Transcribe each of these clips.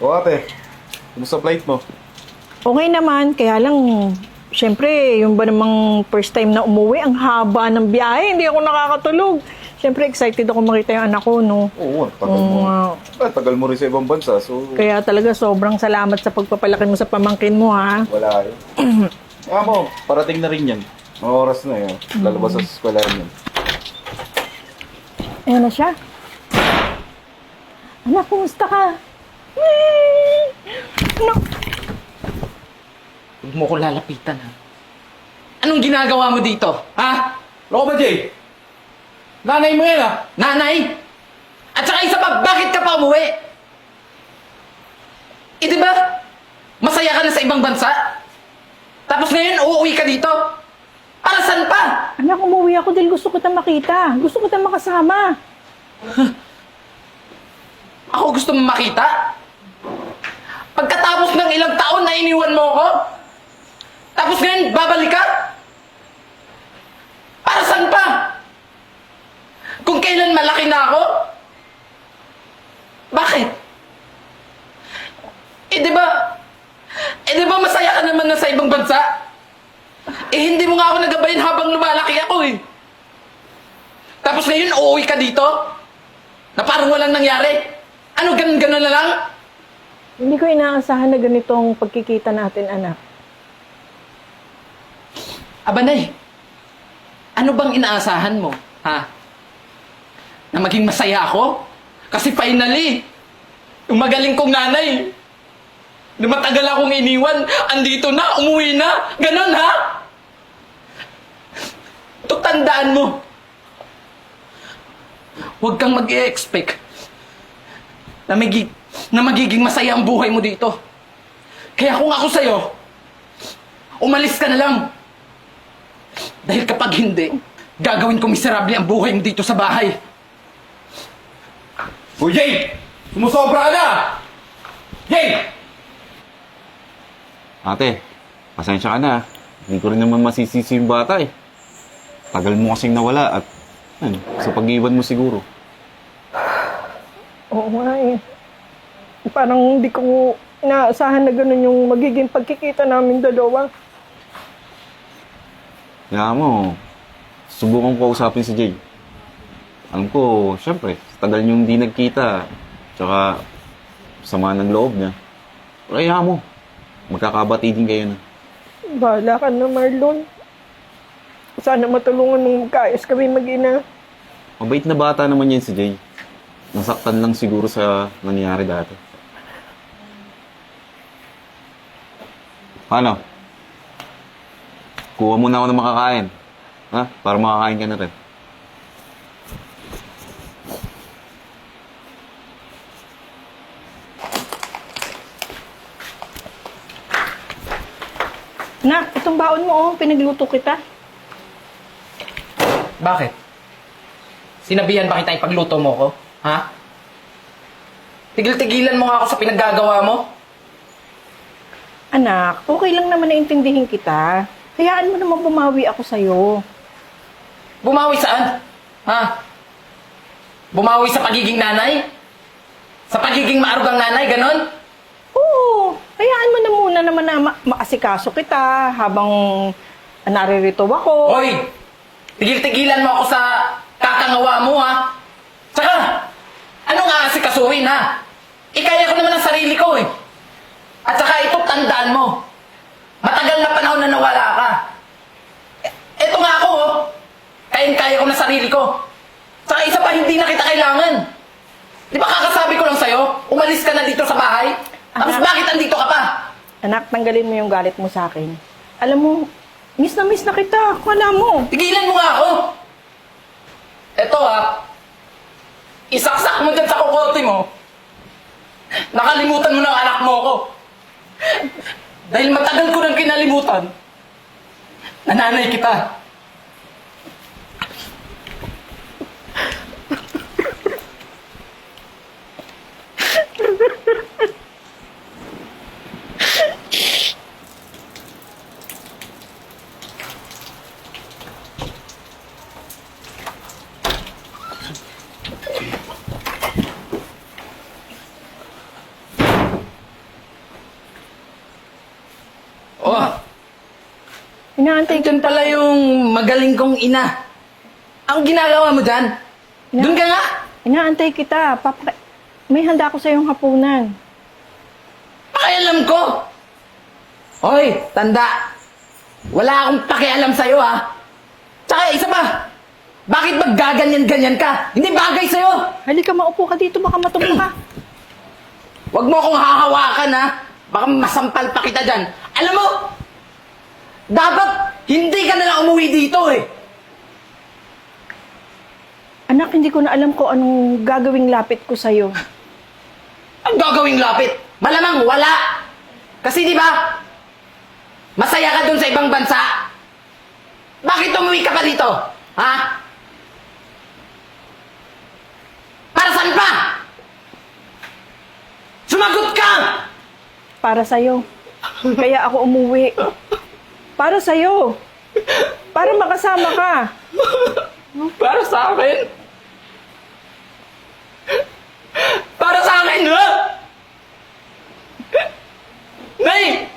O ate, kumusta flight mo? Okay naman, kaya lang, syempre, yung ba namang first time na umuwi, ang haba ng biyahe, hindi ako nakakatulog. Syempre, excited ako makita yung anak ko, no? Oo, tagal mo. Oo nga. Ah, tagal mo rin sa ibang bansa, so Kaya talaga sobrang salamat sa pagpapalaki mo sa pamangkin mo, ha? wala yun. ah mo, parating na rin yan. Mga oras na yun. Lalabas sa eskwela yan. Ayan na siya. Anak, kumusta ka? Anak, Huwag mo ko lalapitan, ha? Anong ginagawa mo dito, ha? Loko ba, Jay? Nanay mo yan, ah! Nanay? At saka isa pa, bakit ka pa umuwi? Eh, di ba? Masaya ka na sa ibang bansa? Tapos ngayon, uuwi ka dito? Para saan pa? anak, umuwi ako dahil gusto kita makita. Gusto kita makasama. Ako gusto mo makita? Pagkatapos ng ilang taon na iniwan mo ako? Tapos ngayon, babalik ka? Para saan pa? Kung kailan malaki na ako? Bakit? Eh di ba? Eh di ba masaya ka naman na sa ibang bansa? Eh hindi mo nga ako nagabayan habang lumalaki ako eh. Tapos ngayon, uuwi ka dito? Na parang walang nangyari? Ano, ganun-ganun na lang? Hindi ko inaasahan na ganitong pagkikita natin, anak. Abanay, ano bang inaasahan mo? Ha? Na maging masaya ako? Kasi finally, yung magaling kong nanay, na matagal akong iniwan, andito na, umuwi na, ganon ha? Ito tandaan mo. Huwag kang mag-expect na, magi- na magiging masaya ang buhay mo dito. Kaya kung ako sa'yo, umalis ka na lang. Dahil kapag hindi, gagawin ko miserable ang buhay mo dito sa bahay. Uy, Jay! Sumusobra ka na! Jay! Ate, pasensya ka na. Hindi ko rin naman masisisi yung bata eh. Tagal mo kasing nawala at ano, sa pag-iwan mo siguro. Oo nga eh. Parang hindi ko inaasahan na ganun yung magiging pagkikita namin dalawa. Kaya mo, subukan ko kausapin si Jay. Alam ko, syempre, tagal niyong hindi nagkita, tsaka sama ng loob niya. Kaya mo, magkakabati din kayo na. Bahala ka na, Marlon. Sana matulungan mong magkaayos kami mag-ina. Mabait na bata naman yan si Jay. Nasaktan lang siguro sa nangyari dati. Paano? Kuha muna ako ng makakain. Ha? Para makakain ka na rin. Nak, itong baon mo, oh, pinagluto kita. Bakit? Sinabihan ba kita ipagluto mo ko? Ha? Tigil-tigilan mo nga ako sa pinaggagawa mo? Anak, okay lang naman na intindihin kita. Hayaan mo naman bumawi ako sa'yo. Bumawi saan? Ha? Bumawi sa pagiging nanay? Sa pagiging maarugang nanay, ganon? Oo, hayaan mo na muna naman na ma- maasikaso kita habang naririto ako. Hoy! Tigil-tigilan mo ako sa kakangawa mo, ha? Tsaka, ano nga asikasuhin, ha? Ikaya ko naman ang sarili ko, eh. At saka ito, tandaan mo. Matagal na panahon na nawala ka. E- Eto nga ako, oh. Kayang-kaya ko na sarili ko. Tsaka isa pa, hindi na kita kailangan. Di ba kakasabi ko lang sa'yo, umalis ka na dito sa bahay? Tapos Anak. bakit andito ka pa? Anak, tanggalin mo yung galit mo sa akin. Alam mo, miss na miss na kita. Kala mo. Tigilan mo nga ako! Eto ha, isaksak mo dyan sa kukote mo. Nakalimutan mo ng anak mo ko. Dahil matagal ko nang kinalimutan, nananay kita. Inaantay Diyan pala yung magaling kong ina. Ang ginagawa mo dyan? Ina- Doon ka nga! Inaantay kita. Papa, may handa ko sa iyong hapunan. Pakialam ko! Hoy, tanda! Wala akong pakialam sa'yo, ha? Tsaka isa pa, bakit ba gaganyan-ganyan ka? Hindi bagay sa'yo! Halika, maupo ka dito. Baka matumo ka. Huwag mo akong hahawakan, ha? Baka masampal pa kita dyan. Alam mo, dapat hindi ka na lang umuwi dito, eh. Anak, hindi ko na alam kung anong gagawing lapit ko sa'yo. Ang gagawing lapit? Malamang wala! Kasi di ba, masaya ka dun sa ibang bansa. Bakit umuwi ka pa dito? Ha? Para saan pa? Sumagot ka! Para sa'yo. Kaya ako umuwi. Para sa'yo. Para makasama ka. Para sa akin? Para sa akin, ha? Nay!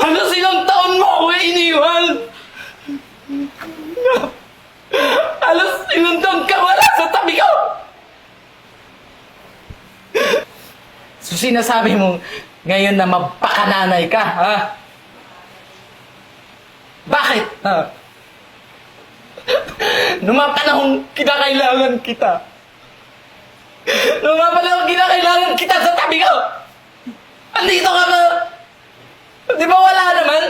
Halos ilang taon mo ako iniwan? Halos ilang taon ka wala sa tabi ko? So sinasabi mo ngayon na mapakananay ka, ha? Bakit? Ha? Noong mga panahong kinakailangan kita. Noong mga panahong kinakailangan kita sa tabi ko. Andito ka ba? Di ba wala naman?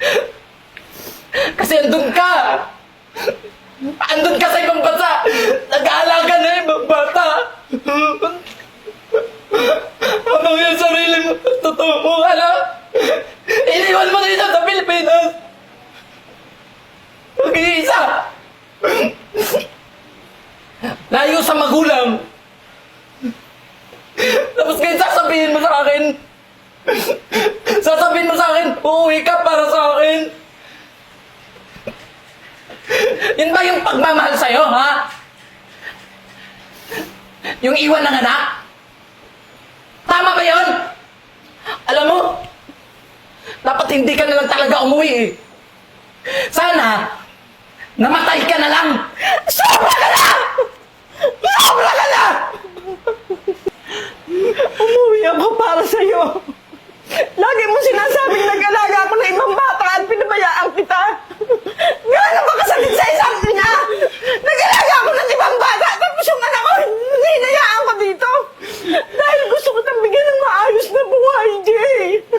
Kasi andun ka. Andun ka sa ibang bansa. Nag-aalaga na ibang bata. Habang yung sarili mo, totoo mo, ano? Iniwan mo dito sa Pilipinas. Mag-iisa! Layo sa magulang! Tapos ngayon sasabihin mo sa akin, sasabihin mo sa akin, uuwi ka para sa akin. Yun ba yung pagmamahal sa'yo, ha? Yung iwan ng anak? Tama ba yun? Alam mo, dapat hindi ka na lang talaga umuwi eh. Sana, namatay ka na lang! Sobra ka na! Sobra ka na! Umuwi ako para sa'yo. Lagi mo sinasabing nag-alaga ako ng ibang bata at pinabayaan kita. Gaano ba kasakit sa isang ina? Nag-alaga ako ng ibang bata tapos yung anak ko, hinayaan ko dito. Dahil buhay, Jay.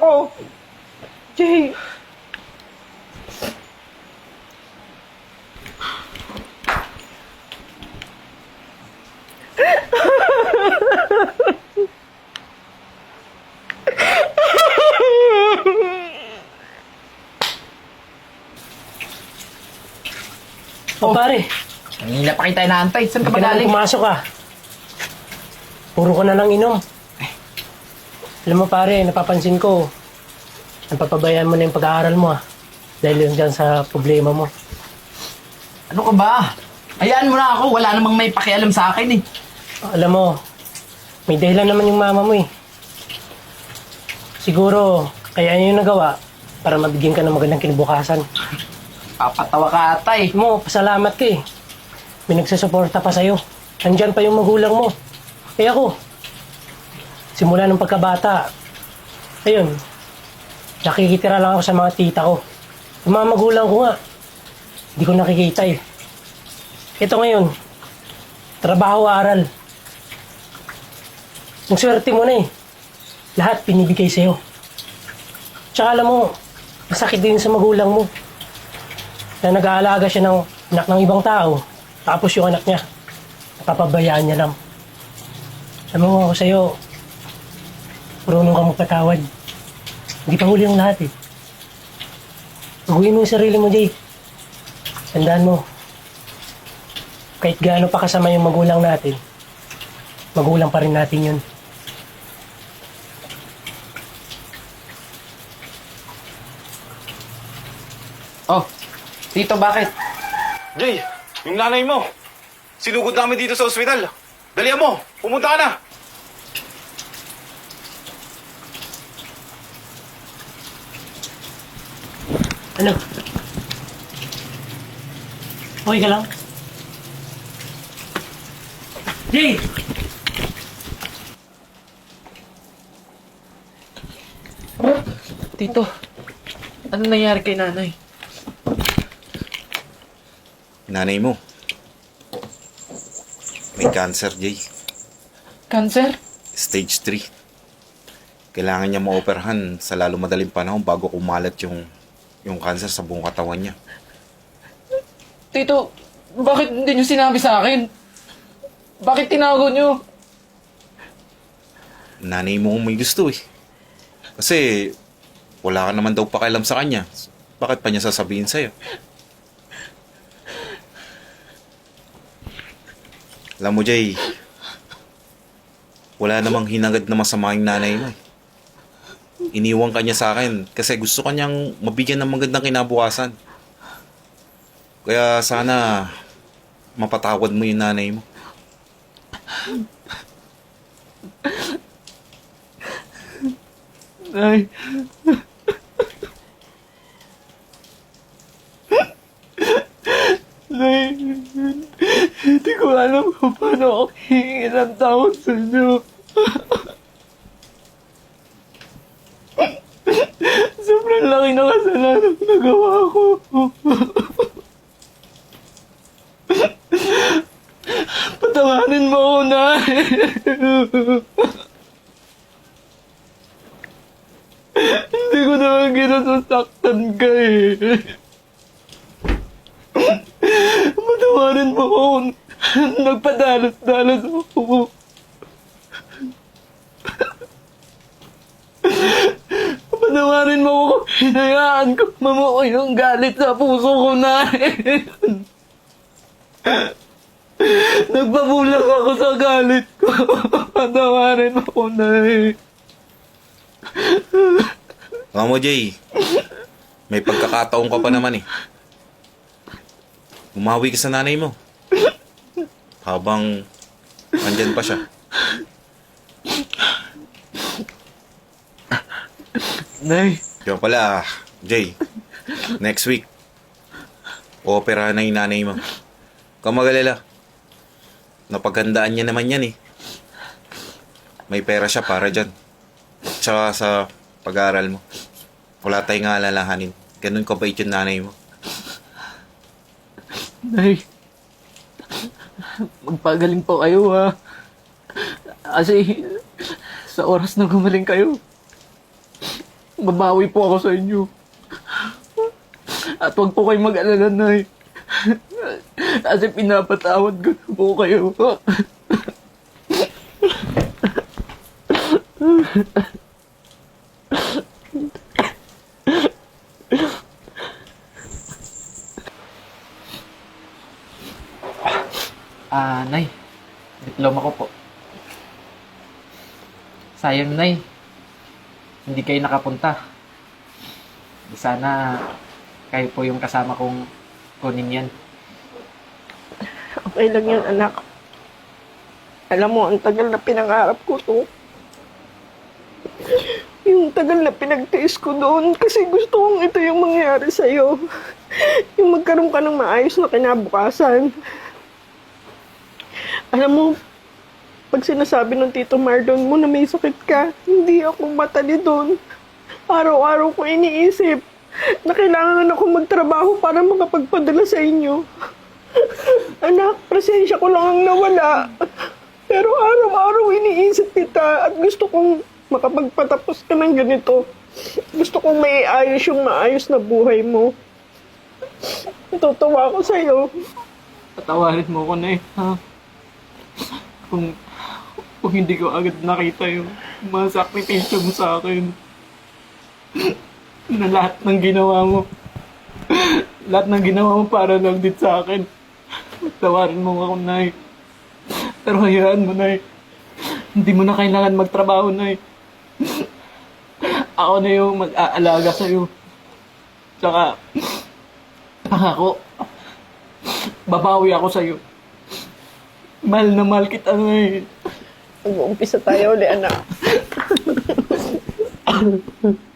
Ako. Jay. O pare, Kanina pa kita inaantay. Saan ka ba galing? pumasok ah. Puro ka na lang inom. Alam mo pare, napapansin ko, napapabayaan mo na yung pag-aaral mo ah. Dahil yun dyan sa problema mo. Ano ka ba? Hayaan mo na ako. Wala namang may pakialam sa akin eh. Alam mo, may dahilan naman yung mama mo eh. Siguro, kaya niya yung nagawa para mabigyan ka ng magandang kinabukasan. Papatawa ka ata eh. Alam mo, pasalamat ka eh. May nagsusuporta pa sa'yo. Nandyan pa yung magulang mo. Eh ako, simula ng pagkabata, ayun, Nakikitira lang ako sa mga tita ko. Yung mga magulang ko nga, hindi ko nakikita eh. Ito ngayon, trabaho, aral. Ang swerte mo na eh. Lahat pinibigay sa'yo. Tsaka alam mo, masakit din sa magulang mo. Na nag-aalaga siya ng anak ng ibang tao, tapos yung anak niya, napapabayaan niya lang. Alam mo ako sa'yo, marunong ka magpatawad. Hindi pa huli yung lahat eh. Baguhin mo yung sarili mo, Jay. Tandaan mo, kahit gaano pa kasama yung magulang natin, magulang pa rin natin yun. Oh, Tito, bakit? Jay, yung nanay mo. Sinugod namin dito sa ospital. Dalihan mo, pumunta ka na. Ano? Okay ka lang? Jay! Tito, ano nangyari kay nanay? Nanay mo. May cancer, Jay. Cancer? Stage 3. Kailangan niya maoperahan sa lalo madaling panahon bago kumalat yung yung cancer sa buong katawan niya. Tito, bakit hindi niyo sinabi sa akin? Bakit tinago niyo? Nanay mo may gusto eh. Kasi wala ka naman daw pakialam sa kanya. Bakit pa niya sasabihin sa'yo? Alam mo, Jay, wala namang hinagad na masama yung nanay mo eh. Iniwan ka niya sa akin kasi gusto kanyang mabigyan ng magandang kinabukasan. Kaya sana mapatawad mo yung nanay mo. Nay. Nay, hindi ko alam kung paano ako hihingi ng tawad sa inyo. Sobrang laki na kasalanan na nagawa ko. Patawarin mo ako, Nay. Hindi ko naman ginasasaktan ka eh. Matawarin mo ako. Nagpadalos-dalos ako. Patawarin mo ako. Hinayaan ko mamukoy ng galit sa puso ko na Nagpabulag ako sa galit ko. Patawarin mo ako na Alam mo, Jay, may pagkakataon ka pa naman eh. Umawi ka sa nanay mo. Habang andyan pa siya. Nay. Kaya pala, Jay, next week, opera na yung nanay mo. Kamagalala. Napaghandaan niya naman yan eh. May pera siya para dyan. Tsaka sa pag-aaral mo. Wala tayong alalahanin. Ganun kabait yung nanay mo. Nay, magpagaling po kayo ha. Kasi sa oras na gumaling kayo, babawi po ako sa inyo. At huwag po kayo mag-alala, Nay. Kasi pinapatawad ko na po kayo. Ah, Nay. Diploma ko po. Sayang, Nay. Hindi kayo nakapunta. Sana kayo po yung kasama kong kunin yan. Okay lang yan, anak. Alam mo, ang tagal na pinangarap ko to. Yung tagal na pinagtiis ko doon kasi gusto kong ito yung mangyari sa'yo. Yung magkaroon ka ng maayos na kinabukasan. Alam mo, pag sinasabi ng Tito Mardon mo na may sakit ka, hindi ako matali doon. Araw-araw ko iniisip na kailangan ako magtrabaho para makapagpadala sa inyo. Anak, presensya ko lang ang nawala. Pero araw-araw iniisip kita at gusto kong makapagpatapos ka ng ganito. Gusto kong maiayos yung maayos na buhay mo. Natutuwa ako sa'yo. Patawarin mo ko na eh, ha? Kung, kung hindi ko agad nakita yung mga sakripisyo mo sa akin. Na lahat ng ginawa mo. lahat ng ginawa mo para lang din sa akin. Patawarin mo ako, Nay. Pero hayaan mo, Nay. Hindi mo na kailangan magtrabaho, Nay. Ako na yung mag-aalaga sa'yo. Tsaka, pangako, babawi ako sa'yo. Mahal na mahal kita na eh. Mag-uumpisa tayo uli, anak.